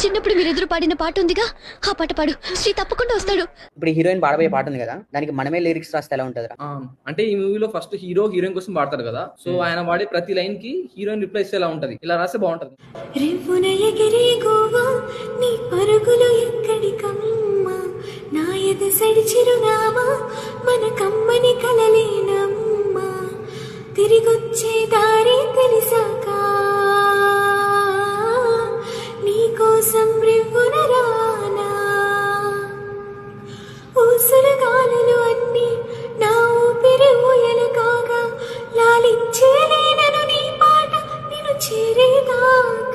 చిన్నప్పుడు మీరెదురు పాడిన పాట ఉందిగా? ఆ పాట పాడు. శ్రీ తప్పకుండా వస్తాడు. ఇప్పుడు హీరోయిన్ పాడబోయే పాట ఉంది కదా దానికి మనమే లిరిక్స్ రాస్తే ఎలా ఉంటుందిరా? ఆ, అంటే ఈ మూవీలో ఫస్ట్ హీరో హీరోయిన్ కోసం పాడతారు కదా సో ఆయన వాడే ప్రతి లైన్కి హీరోయిన్ రిప్లై ఇస్తే ఎలా ఉంటది? ఇలా రాస్తే బాగుంటది. రివ్వున ఎగిరే గోవా నీ పరుగులు ఎక్కడి కమ్మ? నా ఎద సడి చిరునామా మన కమ్మని కలలేనమ్మా? తిరిగొచ్చే దారి తెలిసాక నీకోసం రివ్వున గాలులు అన్ని నా ఊపిరి ఊయలు కాగా లాలించేలేనను నీ పాట నేను చేరేదాకా.